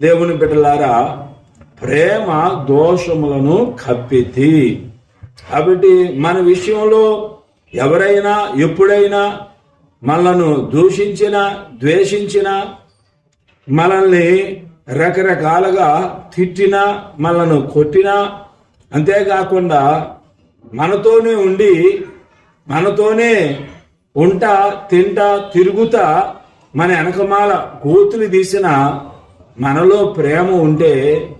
దేవుని బిడ్డలారా ప్రేమ దోషములను కప్పితి. కాబట్టి మన విషయంలో ఎవరైనా ఎప్పుడైనా మనలను దూషించిన ద్వేషించిన మనల్ని రకరకాలుగా తిట్టిన మనల్ని కొట్టిన అంతేకాకుండా మనతోనే ఉండి మనతోనే ఉంటా తింటా తిరుగుతా మన వెనకమాల కోతులు తీసిన మనలో ప్రేమ ఉంటే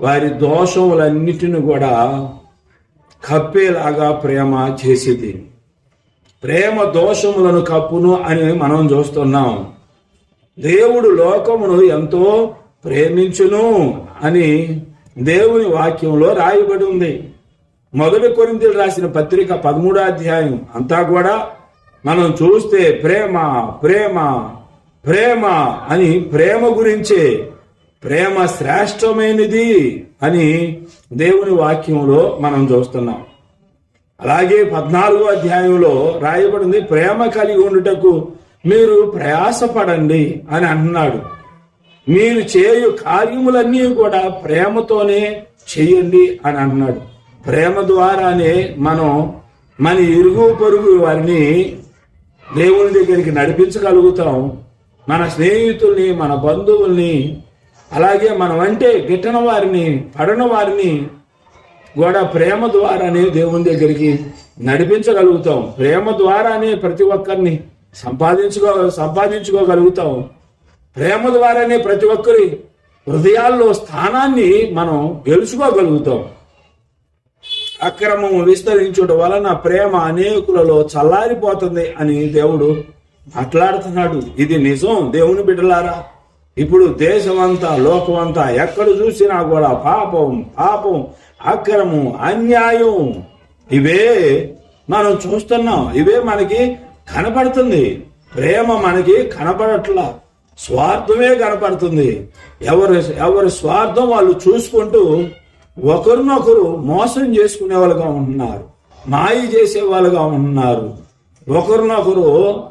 వారి దోషములన్నిటిని కూడా కప్పేలాగా ప్రేమ చేసేది. ప్రేమ దోషములను కప్పును అని మనం చూస్తున్నాం. దేవుడు లోకమును ఎంతో ప్రేమించును అని దేవుని వాక్యంలో రాయబడి ఉంది. మొదటి కొరింతలు రాసిన పత్రిక పదమూడో అధ్యాయం అంతా కూడా మనం చూస్తే ప్రేమ ప్రేమ ప్రేమ అని ప్రేమ గురించే ప్రేమ శ్రేష్టమైనది అని దేవుని వాక్యంలో మనం చూస్తున్నాం. అలాగే పద్నాలుగో అధ్యాయంలో రాయబడింది ప్రేమ కలిగి ఉండుటకు మీరు ప్రయాసపడండి అని అంటున్నాడు. మీరు చేయు కార్యములన్నీ కూడా ప్రేమతోనే చేయండి అని అంటున్నాడు. ప్రేమ ద్వారానే మనం మన ఇరుగు పొరుగు వారిని దేవుని దగ్గరికి నడిపించగలుగుతాం. మన స్నేహితుల్ని మన బంధువుల్ని అలాగే మనం అంటే గిట్టన వారిని పడన వారిని కూడా ప్రేమ ద్వారానే దేవుని దగ్గరికి నడిపించగలుగుతాం. ప్రేమ ద్వారానే ప్రతి ఒక్కరిని సంపాదించుకో సంపాదించుకోగలుగుతాం. ప్రేమ ద్వారానే ప్రతి ఒక్కరి హృదయాల్లో స్థానాన్ని మనం గెలుచుకోగలుగుతాం. అక్రమము విస్తరించుట వలన ప్రేమ అనేకులలో చల్లారిపోతుంది అని దేవుడు మాట్లాడుతున్నాడు. ఇది నిజం దేవుని బిడ్డలారా? ఇప్పుడు దేశమంతా లోకమంతా ఎక్కడ చూసినా కూడా పాపం పాపం అక్రమం అన్యాయం. ఇవే మనం చూస్తున్నాం. ఇవే మనకి కనపడుతుంది. ప్రేమ మనకి కనపడట్లా. స్వార్థమే కనపడుతుంది. ఎవరి ఎవరి స్వార్థం వాళ్ళు చూసుకుంటూ ఒకరినొకరు మోసం చేసుకునే వాళ్ళుగా ఉంటున్నారు. మాయ చేసే వాళ్ళుగా ఉంటున్నారు. ఒకరినొకరు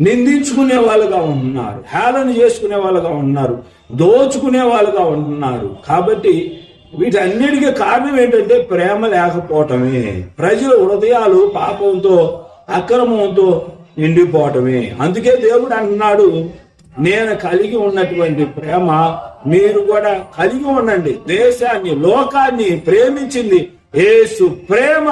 నిందించుకునే వాళ్ళుగా ఉన్నారు హేళన చేసుకునే వాళ్ళుగా ఉన్నారు దోచుకునే వాళ్ళుగా ఉంటున్నారు కాబట్టి వీటన్నిటికీ కారణం ఏంటంటే ప్రేమ లేకపోవటమే. ప్రజల హృదయాలు పాపంతో అక్రమంతో నిండిపోవటమే. అందుకే దేవుడు అంటున్నాడు నేను కలిగి ఉన్నటువంటి ప్రేమ మీరు కూడా కలిగి ఉండండి. దేశాన్ని లోకాన్ని ప్రేమించింది ఏసు ప్రేమ.